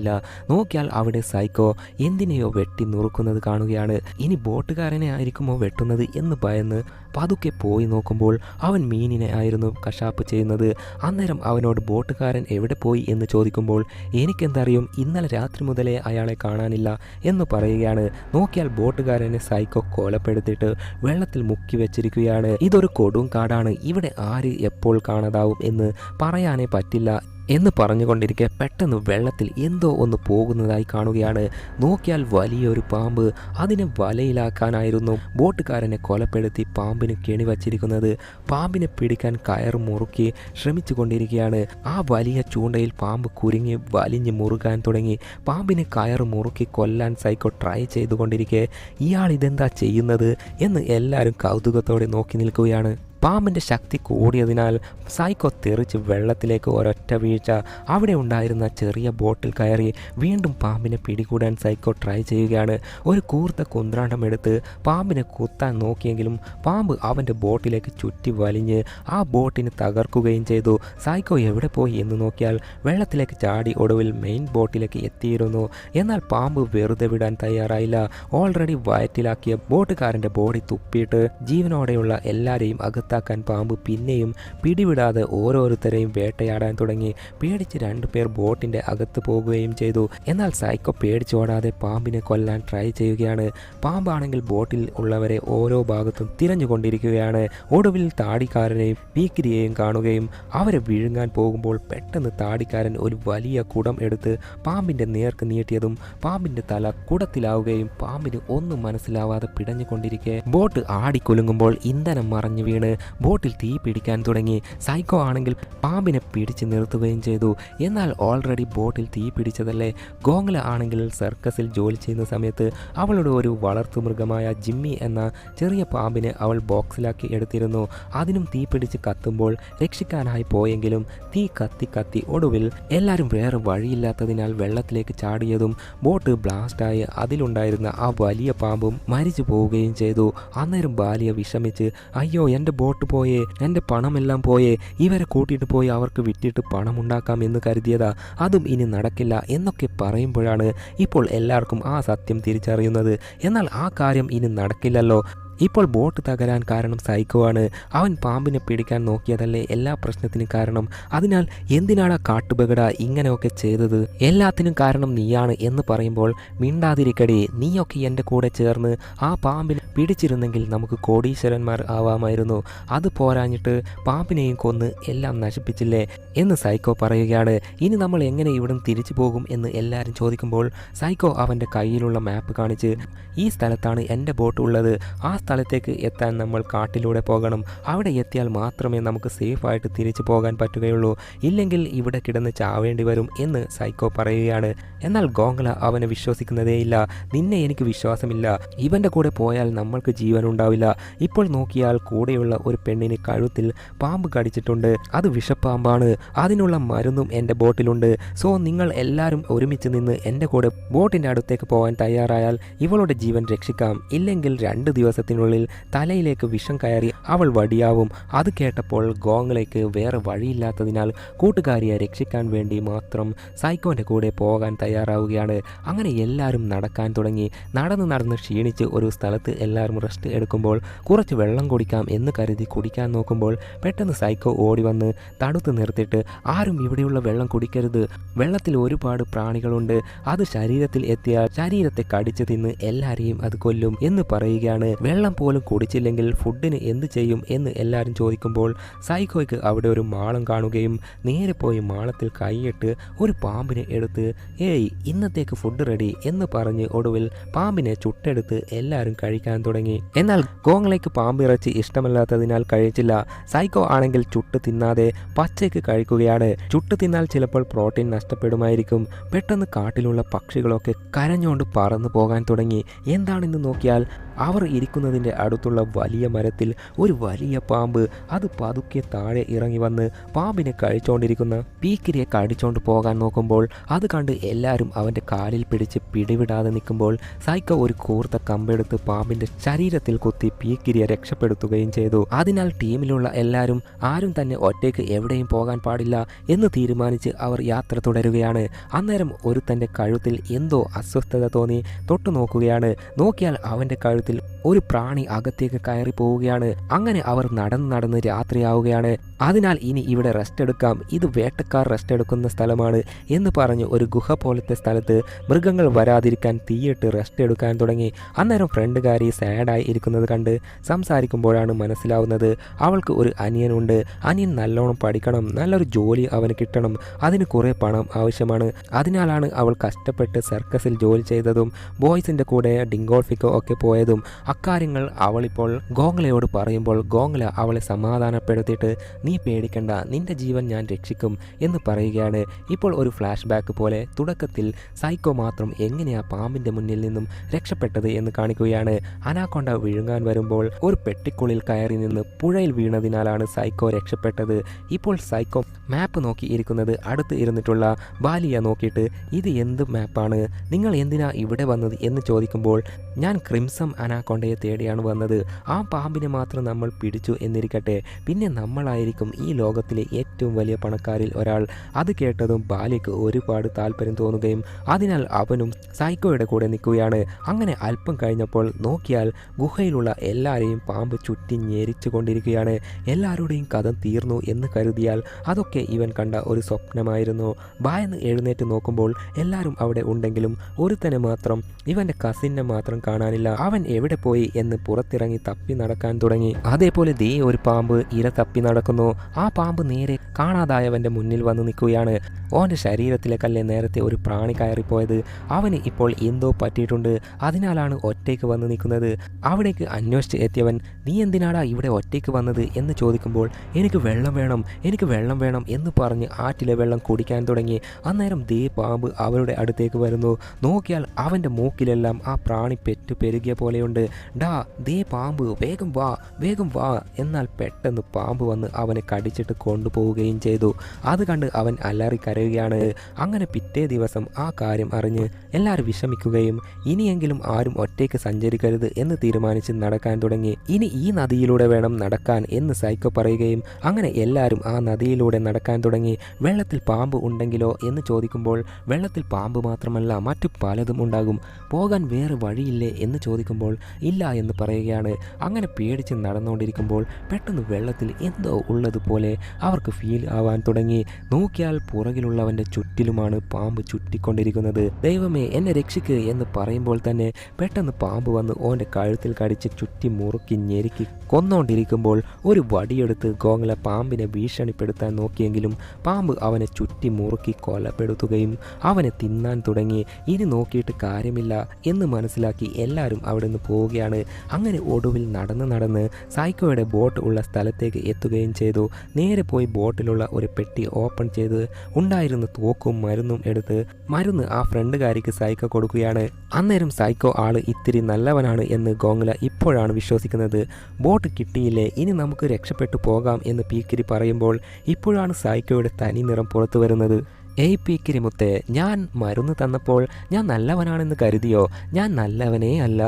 നോക്കിയാൽ അവിടെ സൈക്കോ എന്തിനെയോ വെട്ടി നുറുക്കുന്നത് കാണുകയാണ്. ഇനി ബോട്ടുകാരനെ ആയിരിക്കുമോ വെട്ടുന്നത് എന്ന് ഭയന്ന് പതുക്കെ പോയി നോക്കുമ്പോൾ അവൻ മീനിനെ ആയിരുന്നു കശാപ്പ് ചെയ്യുന്നത്. അന്നേരം അവനോട് ബോട്ടുകാരൻ എവിടെ പോയി എന്ന് ചോദിക്കുമ്പോൾ എനിക്കെന്തറിയും ഇന്നലെ രാത്രി മുതലേ അയാളെ കാണാനില്ല എന്ന് പറയുകയാണ്. നോക്കിയാൽ ബോട്ടുകാരനെ സൈക്കോ കൊലപ്പെടുത്തിയിട്ട് വെള്ളത്തിൽ മുക്കി വെച്ചിരിക്കുകയാണ്. ഇതൊരു കൊടും കാടാണ്. ഇവിടെ ആര് എപ്പോൾ കാണാതാവും എന്ന് പറയാനേ പറ്റില്ല. എന്ന് പറഞ്ഞുകൊണ്ടിരിക്കെ പെട്ടെന്ന് വെള്ളത്തിൽ എന്തോ ഒന്ന് പോകുന്നതായി കാണുകയാണ്. നോക്കിയാൽ വലിയൊരു പാമ്പ് അതിനെ വലയിലാക്കാനായിരുന്നു. ബോട്ടുകാരനെ കൊലപ്പെടുത്തി പാമ്പിന് കെണി വച്ചിരിക്കുന്നത്. പാമ്പിനെ പിടിക്കാൻ കയർ മുറുക്കി ശ്രമിച്ചു കൊണ്ടിരിക്കുകയാണ് ആ വലിയ ചൂണ്ടയിൽ പാമ്പ് കുരുങ്ങി വലിഞ്ഞ് മുറുകാൻ തുടങ്ങി. പാമ്പിനെ കയർ മുറുക്കി കൊല്ലാൻ സൈക്കോ ട്രൈ ചെയ്തുകൊണ്ടിരിക്കെ. ഇയാൾ ഇതെന്താ ചെയ്യുന്നത്? എന്ന് എല്ലാവരും കൗതുകത്തോടെ നോക്കി നിൽക്കുകയാണ്. പാമ്പിന്റെ ശക്തി കൂടിയതിനാൽ സൈക്കോ തെറിച്ച് വെള്ളത്തിലേക്ക് ഒരൊറ്റ വീഴ്ച. അവിടെ ഉണ്ടായിരുന്ന ചെറിയ ബോട്ടിൽ കയറി വീണ്ടും പാമ്പിനെ പിടികൂടാൻ സൈക്കോ ട്രൈ ചെയ്യുകയാണ്. ഒരു കൂർത്ത കുന്ത്രാണ്ടം എടുത്ത് പാമ്പിനെ കുത്താൻ നോക്കിയെങ്കിലും പാമ്പ് അവന്റെ ബോട്ടിലേക്ക് ചുറ്റി വലിഞ്ഞ് ആ ബോട്ടിനെ തകർക്കുകയും ചെയ്തു. സൈക്കോ എവിടെ പോയി എന്ന് നോക്കിയാൽ വെള്ളത്തിലേക്ക് ചാടി ഒടുവിൽ മെയിൻ ബോട്ടിലേക്ക് എത്തിയിരുന്നു. എന്നാൽ പാമ്പ് വെറുതെ വിടാൻ തയ്യാറായില്ല. ഓൾറെഡി വയറ്റിലാക്കിയ ബോട്ടുകാരന്റെ ബോഡി തുപ്പിയിട്ട് ജീവനോടെയുള്ള എല്ലാവരെയും അകത്താക്കാൻ പാമ്പ് പിന്നെയും പിടിവിടാതെ ഓരോരുത്തരെയും വേട്ടയാടാൻ തുടങ്ങി. പേടിച്ച് രണ്ടുപേർ ബോട്ടിന്റെ അകത്ത് പോകുകയും ചെയ്തു. എന്നാൽ സൈക്കോ പേടിച്ചോടാതെ പാമ്പിനെ കൊല്ലാൻ ട്രൈ ചെയ്യുകയാണ്. പാമ്പാണെങ്കിൽ ബോട്ടിൽ ഉള്ളവരെ ഓരോ ഭാഗത്തും തിരഞ്ഞുകൊണ്ടിരിക്കുകയാണ്. ഒടുവിൽ താടിക്കാരനെയും പീക്കിരിയെയും കാണുകയും അവരെ വിഴുങ്ങാൻ പോകുമ്പോൾ പെട്ടെന്ന് താടിക്കാരൻ ഒരു വലിയ കുടം എടുത്ത് പാമ്പിന്റെ നേർക്ക് നീട്ടിയതും പാമ്പിന്റെ തല കുടത്തിലാവുകയും പാമ്പിന് ഒന്നും മനസ്സിലാവാതെ പിടഞ്ഞുകൊണ്ടിരിക്കെ. ബോട്ട് ആടിക്കൊലുങ്ങുമ്പോൾ ഇന്ധനം മറഞ്ഞു വീണ്. ബോട്ടിൽ തീ പിടിക്കാൻ തുടങ്ങി. സൈക്കോ ആണെങ്കിൽ പാമ്പിനെ പിടിച്ച് നിർത്തുകയും ചെയ്തു. എന്നാൽ ഓൾറെഡി ബോട്ടിൽ തീ പിടിച്ചതല്ലേ? ഗോങ്ല ആണെങ്കിൽ സർക്കസിൽ ജോലി ചെയ്യുന്ന സമയത്ത് അവളുടെ ഒരു വളർത്തുമൃഗമായ ജിമ്മി എന്ന ചെറിയ പാമ്പിനെ അവൾ ബോക്സിലാക്കി എടുത്തിരുന്നു. അതിനും തീ പിടിച്ച് കത്തുമ്പോൾ രക്ഷിക്കാനായി പോയെങ്കിലും തീ കത്തി കത്തി ഒടുവിൽ എല്ലാവരും വേറെ വഴിയില്ലാത്തതിനാൽ വെള്ളത്തിലേക്ക് ചാടിയതും ബോട്ട് ബ്ലാസ്റ്റായി അതിലുണ്ടായിരുന്ന ആ വലിയ പാമ്പും മരിച്ചു പോവുകയും ചെയ്തു. അന്നേരം ബാലിയ വിഷമിച്ച് അയ്യോ എന്റെ പോയേ എന്റെ പണമെല്ലാം പോയേ. ഇവരെ കൂട്ടിയിട്ട് പോയി അവർക്ക് വിറ്റിട്ട് പണം ഉണ്ടാക്കാം എന്ന് കരുതിയതാ. അതും ഇനി നടക്കില്ല എന്നൊക്കെ പറയുമ്പോഴാണ് ഇപ്പോൾ എല്ലാവർക്കും ആ സത്യം തിരിച്ചറിയുന്നത്. എന്നാൽ ആ കാര്യം ഇനി നടക്കില്ലല്ലോ. ഇപ്പോൾ ബോട്ട് തകരാൻ കാരണം സൈക്കോ ആണ്. അവൻ പാമ്പിനെ പിടിക്കാൻ നോക്കിയതല്ലേ എല്ലാ പ്രശ്നത്തിനും കാരണം. അതിനാൽ എന്തിനാണ് ആ കാട്ടുപകട ഇങ്ങനെയൊക്കെ ചെയ്തത്? എല്ലാത്തിനും കാരണം നീയാണ് എന്ന് പറയുമ്പോൾ മിണ്ടാതിരിക്കടി നീയൊക്കെ എന്റെ കൂടെ ചേർന്ന് ആ പാമ്പിനെ പിടിച്ചിരുന്നെങ്കിൽ നമുക്ക് കോടീശ്വരന്മാർ ആവാമായിരുന്നു. അത് പോരാഞ്ഞിട്ട് പാമ്പിനെയും കൊന്ന് എല്ലാം നശിപ്പിച്ചില്ലേ എന്ന് സൈക്കോ പറയുകയാണ്. ഇനി നമ്മൾ എങ്ങനെ ഇവിടുന്ന് തിരിച്ചു പോകും എന്ന് എല്ലാവരും ചോദിക്കുമ്പോൾ സൈക്കോ അവന്റെ കയ്യിലുള്ള മാപ്പ് കാണിച്ച് ഈ സ്ഥലത്താണ് എന്റെ ബോട്ട് ഉള്ളത്. ആ സ്ഥലത്തേക്ക് എത്താൻ നമ്മൾ കാട്ടിലൂടെ പോകണം. അവിടെ എത്തിയാൽ മാത്രമേ നമുക്ക് സേഫായിട്ട് തിരിച്ചു പോകാൻ പറ്റുകയുള്ളൂ. ഇല്ലെങ്കിൽ ഇവിടെ കിടന്ന് ചാവേണ്ടി വരും എന്ന് സൈക്കോ പറയുകയാണ്. എന്നാൽ ഗോങ്ല അവനെ വിശ്വസിക്കുന്നതേയില്ല. നിന്നെ എനിക്ക് വിശ്വാസമില്ല. ഇവന്റെ കൂടെ പോയാൽ നമ്മൾക്ക് ജീവൻ ഉണ്ടാവില്ല. ഇപ്പോൾ നോക്കിയാൽ കൂടെയുള്ള ഒരു പെണ്ണിന് കഴുത്തിൽ പാമ്പ് കടിച്ചിട്ടുണ്ട്. അത് വിഷപ്പാമ്പാണ്. അതിനുള്ള മരുന്നും എന്റെ ബോട്ടിലുണ്ട്. സോ നിങ്ങൾ എല്ലാവരും ഒരുമിച്ച് നിന്ന് എന്റെ കൂടെ ബോട്ടിന്റെ അടുത്തേക്ക് പോകാൻ തയ്യാറായാൽ ഇവളുടെ ജീവൻ രക്ഷിക്കാം. ഇല്ലെങ്കിൽ രണ്ട് ദിവസത്തിനുള്ളിൽ തലയിലേക്ക് വിഷം കയറി അവൾ വടിയാവും. അത് കേട്ടപ്പോൾ ഗോങ്ങളേക്ക് വേറെ വഴിയില്ലാത്തതിനാൽ കൂട്ടുകാരിയെ രക്ഷിക്കാൻ വേണ്ടി മാത്രം സൈക്കോന്റെ കൂടെ പോകാൻ തയ്യാറാവുകയാണ്. അങ്ങനെ എല്ലാവരും നടക്കാൻ തുടങ്ങി. നടന്ന് നടന്ന് ക്ഷീണിച്ച് ഒരു സ്ഥലത്ത് എല്ലാവരും റെസ്റ്റ് എടുക്കുമ്പോൾ കുറച്ച് വെള്ളം കുടിക്കാം എന്ന് കരുതി കുടിക്കാൻ നോക്കുമ്പോൾ പെട്ടെന്ന് സൈക്കോ ഓടി വന്ന് തടുത്ത് നിർത്തിയിട്ട് ആരും ഇവിടെയുള്ള വെള്ളം കുടിക്കരുത്. വെള്ളത്തിൽ ഒരുപാട് പ്രാണികളുണ്ട്. അത് ശരീരത്തിൽ എത്തിയാൽ ശരീരത്തെ കടിച്ചു തിന്ന് എല്ലാവരെയും അത് കൊല്ലും എന്ന് പറയുകയാണ്. വെള്ളം പോലും കുടിച്ചില്ലെങ്കിൽ ഫുഡിന് എന്ത് ചെയ്യും എന്ന് എല്ലാവരും ചോദിക്കുമ്പോൾ സൈക്കോയ്ക്ക് അവിടെ ഒരു മാളം കാണുകയും നേരെ പോയി മാളത്തിൽ കൈയിട്ട് ഒരു പാമ്പിനെ എടുത്ത് ഏയ് ഇന്നത്തേക്ക് ഫുഡ് റെഡി എന്ന് പറഞ്ഞ് ഒടുവിൽ പാമ്പിനെ ചുട്ടെടുത്ത് എല്ലാവരും കഴിക്കാൻ തുടങ്ങി. എന്നാൽ ഗോങ്ങളേക്ക് പാമ്പിറച്ചി ഇഷ്ടമല്ലാത്തതിനാൽ കഴിച്ചില്ല. സൈക്കോ ആണെങ്കിൽ ചുട്ട് തിന്നാതെ പച്ചയ്ക്ക് കഴിക്കുകയാണ്. ചുട്ട് തിന്നാൽ ചിലപ്പോൾ പ്രോട്ടീൻ നഷ്ടപ്പെടുമായിരിക്കും. പെട്ടെന്ന് കാട്ടിലുള്ള പക്ഷികളൊക്കെ കരഞ്ഞുകൊണ്ട് പറന്നു പോകാൻ തുടങ്ങി. എന്താണെന്ന് നോക്കിയാൽ അവർ ഇരിക്കുന്നതിന്റെ അടുത്തുള്ള വലിയ മരത്തിൽ ഒരു വലിയ പാമ്പ് അത് പതുക്കെ താഴെ ഇറങ്ങി വന്ന് പാമ്പിനെ കഴിച്ചുകൊണ്ടിരിക്കുന്ന പീക്കിരിയെ കടിച്ചോണ്ട് പോകാൻ നോക്കുമ്പോൾ അത് കണ്ട് എല്ലാവരും അവന്റെ കാലിൽ പിടിച്ച് പിടിവിടാതെ നിൽക്കുമ്പോൾ സൈക്കോ ഒരു കൂർത്ത കമ്പെടുത്ത് പാമ്പിന്റെ ശരീരത്തിൽ കുത്തി പീക്കിരിയെ രക്ഷപ്പെടുത്തുകയും ചെയ്തു. അതിനാൽ ടീമിലുള്ള എല്ലാവരും ആരും തന്നെ ഒറ്റയ്ക്ക് എവിടെയും പോകാൻ പാടില്ല എന്ന് തീരുമാനിച്ച് അവർ യാത്ര തുടരുകയാണ്. അന്നേരം ഒരു തന്റെ കഴുത്തിൽ എന്തോ അസ്വസ്ഥത തോന്നി. തൊട്ടു നോക്കുകയാണ് നോക്കിയാൽ അവന്റെ കഴുത്തിൽ ഒരു പ്രാണി അകത്തേക്ക് കയറി പോവുകയാണ്. അങ്ങനെ അവർ നടന്ന് നടന്ന് രാത്രിയാവുകയാണ്. അതിനാൽ ഇനി ഇവിടെ റെസ്റ്റ് എടുക്കാം. ഇത് വേട്ടക്കാർ റെസ്റ്റ് എടുക്കുന്ന സ്ഥലമാണ് എന്ന് പറഞ്ഞ് ഒരു ഗുഹ പോലത്തെ സ്ഥലത്ത് മൃഗങ്ങൾ വരാതിരിക്കാൻ തീയിട്ട് റെസ്റ്റ് എടുക്കാൻ തുടങ്ങി. അന്നേരം ഫ്രണ്ടുകാരി സാഡായി ഇരിക്കുന്നത് കണ്ട് സംസാരിക്കുമ്പോഴാണ് മനസ്സിലാവുന്നത് അവൾക്ക് ഒരു അനിയനുണ്ട്. അനിയൻ നല്ലോണം പഠിക്കണം നല്ലൊരു ജോലി അവന് കിട്ടണം അതിന് കുറേ പണം ആവശ്യമാണ്. അതിനാലാണ് അവൾ കഷ്ടപ്പെട്ട് സർക്കസിൽ ജോലി ചെയ്തതും ബോയ്സിന്റെ കൂടെ ഡിങ്കോൾഫിക്കോ ഒക്കെ പോയതും. അക്കാര്യങ്ങൾ അവളിപ്പോൾ ഗോങ്ങളയോട് പറയുമ്പോൾ ഗോങ്ങല അവളെ സമാധാനപ്പെടുത്തിയിട്ട് നീ പേടിക്കണ്ട നിന്റെ ജീവൻ ഞാൻ രക്ഷിക്കും എന്ന് പറയുകയാണ്. ഇപ്പോൾ ഒരു ഫ്ലാഷ് ബാക്ക് പോലെ തുടക്കത്തിൽ സൈക്കോ മാത്രം എങ്ങനെയാ പാമ്പിന്റെ മുന്നിൽ നിന്നും രക്ഷപ്പെട്ടത് എന്ന് കാണിക്കുകയാണ്. അനാക്കൊണ്ട വിഴുങ്ങാൻ വരുമ്പോൾ ഒരു പെട്ടിക്കുള്ളിൽ കയറി നിന്ന് പുഴയിൽ വീണതിനാലാണ് സൈക്കോ രക്ഷപ്പെട്ടത്. ഇപ്പോൾ സൈക്കോ മാപ്പ് നോക്കി ഇരിക്കുന്നത് അടുത്ത് ഇരുന്നിട്ടുള്ള ബാലിയ നോക്കിയിട്ട് ഇത് എന്ത് മാപ്പാണ്? നിങ്ങൾ എന്തിനാ ഇവിടെ വന്നത്? എന്ന് ചോദിക്കുമ്പോൾ ഞാൻ ക്രിംസം അനാക്കൊണ്ടയെ തേടിയാണ് വന്നത്. ആ പാമ്പിനെ മാത്രം നമ്മൾ പിടിച്ചു എന്നിരിക്കട്ടെ. പിന്നെ നമ്മളായിരിക്കും ഈ ലോകത്തിലെ ഏറ്റവും വലിയ പണക്കാരിൽ ഒരാൾ. അത് കേട്ടതും ബാലിക്ക് ഒരുപാട് താല്പര്യം തോന്നുകയും അതിനാൽ അവനും സൈക്കോയുടെ കൂടെ നിൽക്കുകയാണ്. അങ്ങനെ അല്പം കഴിഞ്ഞപ്പോൾ നോക്കിയാൽ ഗുഹയിലുള്ള എല്ലാവരെയും പാമ്പ് ചുറ്റി ഞെരിച്ചു കൊണ്ടിരിക്കുകയാണ്. എല്ലാവരുടെയും കഥ തീർന്നു എന്ന് കരുതിയാൽ അതൊക്കെ ഇവൻ കണ്ട ഒരു സ്വപ്നമായിരുന്നു. ബായെന്ന് എഴുന്നേറ്റ് നോക്കുമ്പോൾ എല്ലാവരും അവിടെ ഉണ്ടെങ്കിലും ഒരുത്തനെ മാത്രം ഇവന്റെ കസിനെ മാത്രം കാണാനില്ല. അവൻ എവിടെ പോയി എന്ന് പുറത്തിറങ്ങി തപ്പി നടക്കാൻ തുടങ്ങി. അതേപോലെ ദേ ഒരു പാമ്പ് ഇര തപ്പി നടക്കുന്നു. ആ പാമ്പ് നേരെ കാണാതായവന്റെ മുന്നിൽ വന്ന് നിൽക്കുകയാണ്. ഓന്റെ ശരീരത്തിലേക്കല്ലേ നേരത്തെ ഒരു പ്രാണി കയറിപ്പോയത്. അവന് ഇപ്പോൾ എന്തോ പറ്റിയിട്ടുണ്ട്. അതിനാലാണ് ഒറ്റയ്ക്ക് വന്ന് നിൽക്കുന്നത്. അവിടേക്ക് അന്വേഷിച്ച് എത്തിയവൻ നീ എന്തിനാടാ ഇവിടെ ഒറ്റയ്ക്ക് വന്നത്? എന്ന് ചോദിക്കുമ്പോൾ എനിക്ക് വെള്ളം വേണം എനിക്ക് വെള്ളം വേണം എന്ന് പറഞ്ഞ് ആറ്റിലെ വെള്ളം കുടിക്കാൻ തുടങ്ങി. അന്നേരം ദേ പാമ്പ് അവരുടെ അടുത്തേക്ക് വരുന്നു. നോക്കിയാൽ അവന്റെ മൂക്കിലെല്ലാം ആ പ്രാണി പെറ്റു പെരുകിയ പോലെയുണ്ട് ഡാ ദേ പാമ്പ് വേഗം വാ വേഗം വാ. എന്നാൽ പെട്ടെന്ന് പാമ്പ് വന്ന് അവനെ കടിച്ചിട്ട് കൊണ്ടുപോവുകയും ചെയ്തു. അത് കണ്ട് അവൻ അലറി കരയുകയാണ് അങ്ങനെ പിറ്റേ ദിവസം ആ കാര്യം അറിഞ്ഞ് എല്ലാവരും വിഷമിക്കുകയും ഇനിയെങ്കിലും ആരും ഒറ്റയ്ക്ക് സഞ്ചരിക്കരുത് എന്ന് തീരുമാനിച്ച് നടക്കാൻ തുടങ്ങി. ഇനി ഈ നദിയിലൂടെ വേണം നടക്കാൻ എന്ന് സൈക്കോ പറയുകയും അങ്ങനെ എല്ലാവരും ആ നദിയിലൂടെ നടക്കാൻ തുടങ്ങി. വെള്ളത്തിൽ പാമ്പ് ഉണ്ടെങ്കിലോ? എന്ന് ചോദിക്കുമ്പോൾ വെള്ളത്തിൽ പാമ്പ് മാത്രമല്ല മറ്റു പലതും ഉണ്ടാകും. പോകാൻ വേറെ വഴിയില്ലേ? എന്ന് ചോദിക്കുമ്പോൾ ഇല്ല എന്ന് പറയുകയാണ്. അങ്ങനെ പേടിച്ച് നടന്നുകൊണ്ടിരിക്കുമ്പോൾ പെട്ടെന്ന് വെള്ളത്തിൽ എന്തോ ഉള്ളതുപോലെ അവർക്ക് ഫീൽ ആവാൻ തുടങ്ങി. നോക്കിയാൽ പുറകിലുള്ളവന്റെ ചുറ്റിലുമാണ് പാമ്പ് ചുറ്റിക്കൊണ്ടിരിക്കുന്നത്. ദൈവമേ എന്നെ രക്ഷിക്ക് എന്ന് പറയുമ്പോൾ തന്നെ പെട്ടെന്ന് പാമ്പ് വന്ന് ഓന്റെ കഴുത്തിൽ കടിച്ച് ചുറ്റി മുറുക്കി ഞെരുക്കി കൊന്നുകൊണ്ടിരിക്കുമ്പോൾ ഒരു വടിയെടുത്ത് ഗോങ്ങല പാമ്പിനെ ഭീഷണിപ്പെടുത്താൻ നോക്കിയെങ്കിലും പാമ്പ് അവനെ ചുറ്റി മുറുക്കി കൊലപ്പെടുത്തുകയും അവനെ തിന്നാൻ തുടങ്ങി. ഇനി നോക്കിയിട്ട് കാര്യമില്ല എന്ന് മനസ്സിലാക്കി എല്ലാവരും അവിടെ നിന്ന് നടന്നു പോവുകയാണ്. അങ്ങനെ ഒടുവിൽ നടന്ന് നടന്ന് സൈക്കോയുടെ ബോട്ട് ഉള്ള സ്ഥലത്തേക്ക് എത്തുകയും ചെയ്തു. നേരെ പോയി ബോട്ടിലുള്ള ഒരു പെട്ടി ഓപ്പൺ ചെയ്ത് ഉണ്ടായിരുന്ന തോക്കും മരുന്നും എടുത്ത് മരുന്ന് ആ ഫ്രണ്ടുകാരിക്ക് സൈക്കോ കൊടുക്കുകയാണ്. അന്നേരം സൈക്കോ ആൾ ഇത്തിരി നല്ലവനാണ് എന്ന് ഗോങ്ല ഇപ്പോഴാണ് വിശ്വസിക്കുന്നത്. ബോട്ട് കിട്ടിയില്ലേ ഇനി നമുക്ക് രക്ഷപ്പെട്ടു പോകാം എന്ന് പീക്കിരി പറയുമ്പോൾ ഇപ്പോഴാണ് സൈക്കോയുടെ തനി നിറം പുറത്തു വരുന്നത്. ഏയ് പീക്കിരി മുത്തേ ഞാൻ മരുന്ന് തന്നപ്പോൾ ഞാൻ നല്ലവനാണെന്ന് കരുതിയോ? ഞാൻ നല്ലവനേ അല്ല.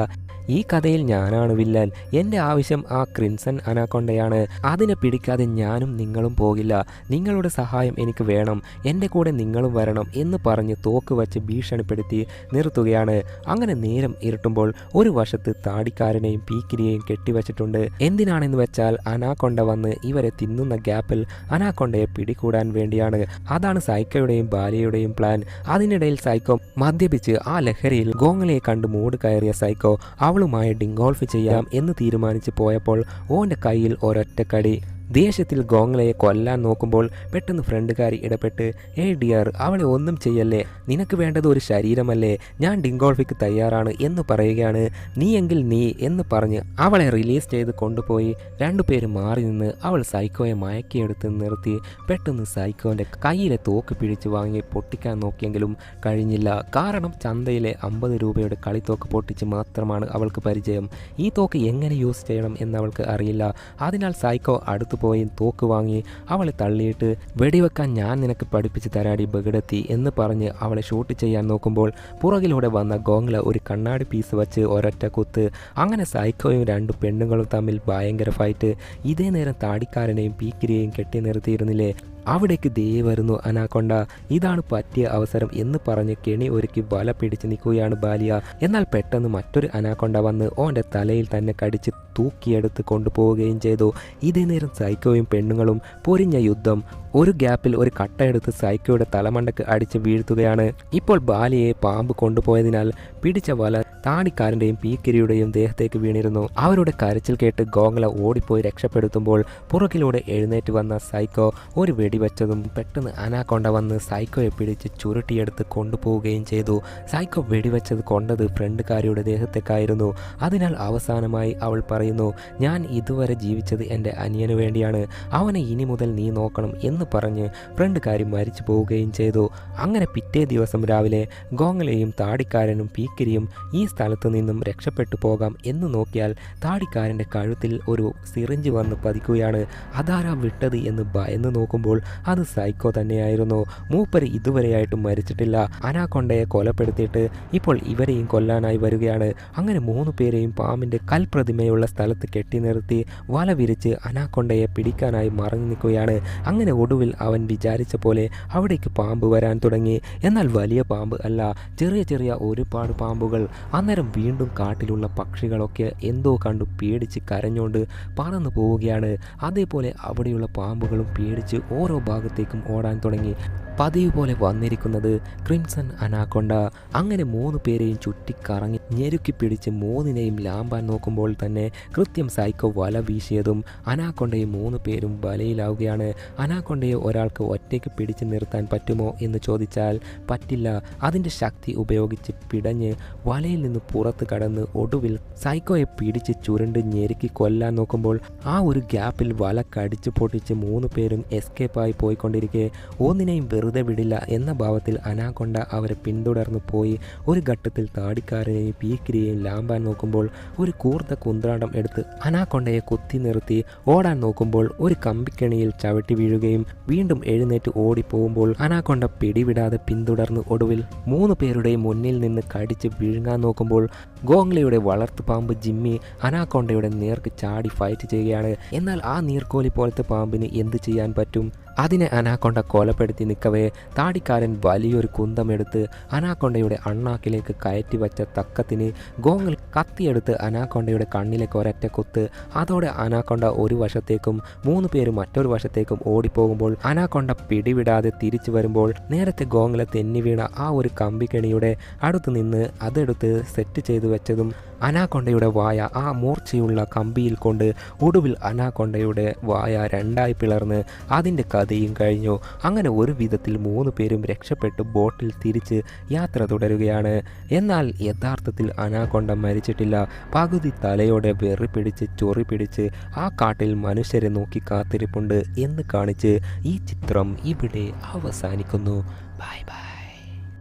ഈ കഥയിൽ ഞാനാണ് വില്ലൻ. എന്റെ ആവശ്യം ആ ക്രിൻസൺ അനാക്കൊണ്ടയാണ്. അതിനെ പിടിക്കാതെ ഞാനും നിങ്ങളും പോകില്ല. നിങ്ങളുടെ സഹായം എനിക്ക് വേണം. എന്റെ കൂടെ നിങ്ങളും വരണം എന്ന് പറഞ്ഞ് തോക്ക് വച്ച് ഭീഷണിപ്പെടുത്തി നിർത്തുകയാണ്. അങ്ങനെ നേരം ഇരുട്ടുമ്പോൾ ഒരു വശത്ത് താടിക്കാരനെയും പീക്കിരിയെയും കെട്ടിവച്ചിട്ടുണ്ട്. എന്തിനാണെന്ന് വെച്ചാൽ അനാക്കൊണ്ട വന്ന് ഇവരെ തിന്നുന്ന ഗ്യാപ്പിൽ അനാക്കൊണ്ടയെ പിടികൂടാൻ വേണ്ടിയാണ്. അതാണ് സൈക്കോയുടെയും ബാലയുടെയും പ്ലാൻ. അതിനിടയിൽ സൈക്കോ മദ്യപിച്ച് ആ ലഹരിയിൽ ഗോങ്ങളെ കണ്ട് മൂട് കയറിയ സൈക്കോ അവളുമായി ഡിങ്കോൾഫ് ചെയ്യാം എന്ന് തീരുമാനിച്ച് പോയപ്പോൾ ഓന്റെ കയ്യിൽ ഒരൊറ്റക്കടി. ദേഷ്യത്തിൽ ഗോങ്ങളയെ കൊല്ലാൻ നോക്കുമ്പോൾ പെട്ടെന്ന് ഫ്രണ്ടുകാരി ഇടപെട്ട് ഏ ഡിയർ അവളെ ഒന്നും ചെയ്യല്ലേ? നിനക്ക് വേണ്ടത് ഒരു ശരീരമല്ലേ? ഞാൻ ഡിങ്കോൾഫിക്ക് തയ്യാറാണ് എന്ന് പറയുകയാണ്. നീ എങ്കിൽ നീ എന്ന് പറഞ്ഞ് അവളെ റിലീസ് ചെയ്ത് കൊണ്ടുപോയി. രണ്ടുപേരും മാറി നിന്ന് അവൾ സൈക്കോയെ മയക്കിയെടുത്ത് നിർത്തി. പെട്ടെന്ന് സൈക്കോന്റെ കയ്യിലെ തോക്ക് പിടിച്ചു വാങ്ങി പൊട്ടിക്കാൻ നോക്കിയെങ്കിലും കഴിഞ്ഞില്ല. കാരണം ചന്തയിലെ അമ്പത് രൂപയുടെ കളിത്തോക്ക് പൊട്ടിച്ച് മാത്രമാണ് അവൾക്ക് പരിചയം. ഈ തോക്ക് എങ്ങനെ യൂസ് ചെയ്യണം എന്ന് അവൾക്ക് അറിയില്ല. അതിനാൽ സൈക്കോ അടുത്തു പോയി തോക്ക് വാങ്ങി അവളെ തള്ളിയിട്ട് വെടിവെക്കാൻ ഞാൻ നിനക്ക് പഠിപ്പിച്ച് തരാടി ബഗഡത്തി എന്ന് പറഞ്ഞ് അവളെ ഷൂട്ട് ചെയ്യാൻ നോക്കുമ്പോൾ പുറകിലൂടെ വന്ന ഗോങ്ല ഒരു കണ്ണാടി പീസ് വെച്ച് ഒരൊറ്റ കുത്ത്. അങ്ങനെ സൈക്കോയും രണ്ട് പെണ്ണുങ്ങളും തമ്മിൽ ഭയങ്കര ഫൈറ്റ് ഇതേ നേരം താടിക്കാരനെയും പീക്കിരിയെയും കെട്ടി നിർത്തിയിരുന്നില്ലേ? അവിടേക്ക് ദേ വരുന്നു അനാക്കൊണ്ട. ഇതാണ് പറ്റിയ അവസരം എന്ന് പറഞ്ഞ് കെണി ഒരുക്കി വല പിടിച്ചു നിൽക്കുകയാണ് ബാലിയ. എന്നാൽ പെട്ടെന്ന് മറ്റൊരു അനാക്കൊണ്ട വന്ന് ഓന്റെ തലയിൽ തന്നെ കടിച്ച് തൂക്കിയെടുത്ത് കൊണ്ടുപോവുകയും ചെയ്തു. ഇതേ നേരം സൈക്കോയും പെണ്ണുങ്ങളും പൊരിഞ്ഞ യുദ്ധം. ഒരു ഗ്യാപ്പിൽ ഒരു കട്ടയെടുത്ത് സൈക്കോയുടെ തലമണ്ടക്ക് അടിച്ച് വീഴ്ത്തുകയാണ്. ഇപ്പോൾ ബാലിയെ പാമ്പ് കൊണ്ടുപോയതിനാൽ പിടിച്ച വല താടിക്കാരന്റെയും പീക്കിരിയുടെയും ദേഹത്തേക്ക് വീണിരുന്നു. അവരുടെ കരച്ചിൽ കേട്ട് ഗോങ്ല ഓടിപ്പോയി രക്ഷപ്പെടുത്തുമ്പോൾ പുറകിലൂടെ എഴുന്നേറ്റ് വന്ന സൈക്കോ ഒരു വെടിവെച്ചതും പെട്ടെന്ന് അനാക്കൊണ്ട വന്ന് സൈക്കോയെ പിടിച്ച് ചുരുട്ടിയെടുത്ത് കൊണ്ടുപോവുകയും ചെയ്തു. സൈക്കോ വെടിവെച്ചത് കൊണ്ടത് ഫ്രണ്ടുകാരിയുടെ ദേഹത്തേക്കായിരുന്നു. അതിനാൽ അവസാനമായി അവൾ പറയുന്നു ഞാൻ ഇതുവരെ ജീവിച്ചത് എന്റെ അനിയനു വേണ്ടിയാണ്. അവനെ ഇനി മുതൽ നീ നോക്കണം എന്ന് പറഞ്ഞ് ഫ്രണ്ടുകാരി മരിച്ചു പോവുകയും ചെയ്തു. അങ്ങനെ പിറ്റേ ദിവസം രാവിലെ ഗോങ്ങലയും താടിക്കാരനും പീക്കിരിയും ഈ സ്ഥലത്തു നിന്നും രക്ഷപ്പെട്ടു പോകാം എന്ന് നോക്കിയാൽ താടിക്കാരന്റെ കഴുത്തിൽ ഒരു സിറിഞ്ച് വന്ന് പതിക്കുകയാണ്. അതാരാ വിട്ടത് എന്ന് ഭയന്ന് നോക്കുമ്പോൾ അത് സൈക്കോ തന്നെയായിരുന്നു. മൂപ്പര് ഇതുവരെയായിട്ടും മരിച്ചിട്ടില്ല. അനാക്കൊണ്ടയെ കൊലപ്പെടുത്തിയിട്ട് ഇപ്പോൾ ഇവരെയും കൊല്ലാനായി വരികയാണ്. അങ്ങനെ മൂന്ന് പേരെയും പാമ്പിന്റെ കൽപ്രതിമയുള്ള സ്ഥലത്ത് കെട്ടി നിർത്തി വല വിരിച്ച് അനാക്കൊണ്ടയെ പിടിക്കാനായി മറഞ്ഞു നിൽക്കുകയാണ്. അങ്ങനെ ഒടുവിൽ അവൻ വിചാരിച്ച പോലെ അവിടേക്ക് പാമ്പ് വരാൻ തുടങ്ങി. എന്നാൽ വലിയ പാമ്പ് അല്ല ചെറിയ ചെറിയ ഒരുപാട് പാമ്പുകൾ. അന്നേരം വീണ്ടും കാട്ടിലുള്ള പക്ഷികളൊക്കെ എന്തോ കണ്ടു പേടിച്ച് കരഞ്ഞുകൊണ്ട് പറന്നു പോവുകയാണ്. അതേപോലെ അവിടെയുള്ള പാമ്പുകളും പേടിച്ച് ഓരോ ഭാഗത്തേക്കും ഓടാൻ തുടങ്ങി. പതിവ് പോലെ വന്നിരിക്കുന്നത് ക്രിംസൺ അനാക്കൊണ്ട. അങ്ങനെ മൂന്ന് പേരെയും ചുറ്റിക്കറങ്ങി ഞെരുക്കി പിടിച്ച് മൂന്നിനെയും ലാമ്പാൻ നോക്കുമ്പോൾ തന്നെ കൃത്യം സൈക്കോ വല വീശിയതും അനാക്കൊണ്ടയും മൂന്ന് പേരും വലയിലാവുകയാണ്. അനാക്കൊണ്ടയെ ഒരാൾക്ക് ഒറ്റയ്ക്ക് പിടിച്ചു നിർത്താൻ പറ്റുമോ എന്ന് ചോദിച്ചാൽ പറ്റില്ല. അതിന്റെ ശക്തി ഉപയോഗിച്ച് പിടഞ്ഞ് വലയിൽ നിന്ന് പുറത്ത് കടന്ന് ഒടുവിൽ സൈക്കോയെ പിടിച്ച് ചുരുണ്ട് ഞെരുക്കി കൊല്ലാൻ നോക്കുമ്പോൾ ആ ഒരു ഗ്യാപ്പിൽ വല കടിച്ചു പൊട്ടിച്ച് മൂന്ന് പേരും എസ്കേപ്പായി പോയിക്കൊണ്ടിരിക്കെ. ഒന്നിനെയും വെറുതെ വിടില്ല എന്ന ഭാവത്തിൽ അനാക്കൊണ്ട അവരെ പിന്തുടർന്ന് പോയി. ഒരു ഘട്ടത്തിൽ താടിക്കാരനെയും പീക്കിരിയെയും ലാമ്പാൻ നോക്കുമ്പോൾ ഒരു കൂർത്ത കുന്ത്രാണ്ടം എടുത്ത് അനാക്കൊണ്ടയെ കുത്തി നിർത്തി ഓടാൻ നോക്കുമ്പോൾ ഒരു കമ്പിക്കണിയിൽ ചവിട്ടി വീഴുകയും വീണ്ടും എഴുന്നേറ്റ് ഓടിപ്പോകുമ്പോൾ അനാക്കൊണ്ട പിടിവിടാതെ പിന്തുടർന്ന് ഒടുവിൽ മൂന്ന് പേരുടെയും മുന്നിൽ നിന്ന് കടിച്ച് വിഴുങ്ങാൻ നോക്കുമ്പോൾ ഗോങ്ലയുടെ വളർത്തുപാമ്പ് ജിമ്മി അനാക്കൊണ്ടയുടെ നേർക്ക് ചാടി ഫൈറ്റ് ചെയ്യുകയാണ്. എന്നാൽ ആ നീർക്കോലി പോലത്തെ പാമ്പിന് എന്ത് ചെയ്യാൻ പറ്റും? അതിനെ അനാക്കൊണ്ട കൊലപ്പെടുത്തി നിൽക്കവേ താടിക്കാരൻ വലിയൊരു കുന്തമെടുത്ത് അനാക്കൊണ്ടയുടെ അണ്ണാക്കിലേക്ക് കയറ്റി വച്ച തക്കത്തിന് ഗോങ്ങൽ കത്തിയെടുത്ത് അനാക്കൊണ്ടയുടെ കണ്ണിലേക്ക് ഒരറ്റ കുത്ത്. അതോടെ അനാക്കൊണ്ട ഒരു വശത്തേക്കും മൂന്ന് പേര് മറ്റൊരു വശത്തേക്കും ഓടിപ്പോകുമ്പോൾ അനാക്കൊണ്ട പിടിവിടാതെ തിരിച്ചു വരുമ്പോൾ നേരത്തെ ഗോങ്ങലെ തെന്നി വീണ ആ ഒരു കമ്പിക്കണിയുടെ അടുത്ത് നിന്ന് അതെടുത്ത് സെറ്റ് ചെയ്തു വെച്ചതും അനാക്കൊണ്ടയുടെ വായ ആ മൂർച്ചയുള്ള കമ്പിയിൽ കൊണ്ട് ഒടുവിൽ അനാക്കൊണ്ടയുടെ വായ രണ്ടായി പിളർന്ന് അതിന്റെ കഥയും കഴിഞ്ഞു. അങ്ങനെ ഒരു വിധത്തിൽ മൂന്ന് പേരും രക്ഷപ്പെട്ട് ബോട്ടിൽ തിരിച്ച് യാത്ര തുടരുകയാണ്. എന്നാൽ യഥാർത്ഥത്തിൽ അനാകൊണ്ട മരിച്ചിട്ടില്ല. പകുതി തലയോടെ വെറി പിടിച്ച് ചൊറി പിടിച്ച് ആ കാട്ടിൽ മനുഷ്യരെ നോക്കി കാത്തിരിപ്പുണ്ട് എന്ന് കാണിച്ച് ഈ ചിത്രം ഇവിടെ അവസാനിക്കുന്നു. Bye bye.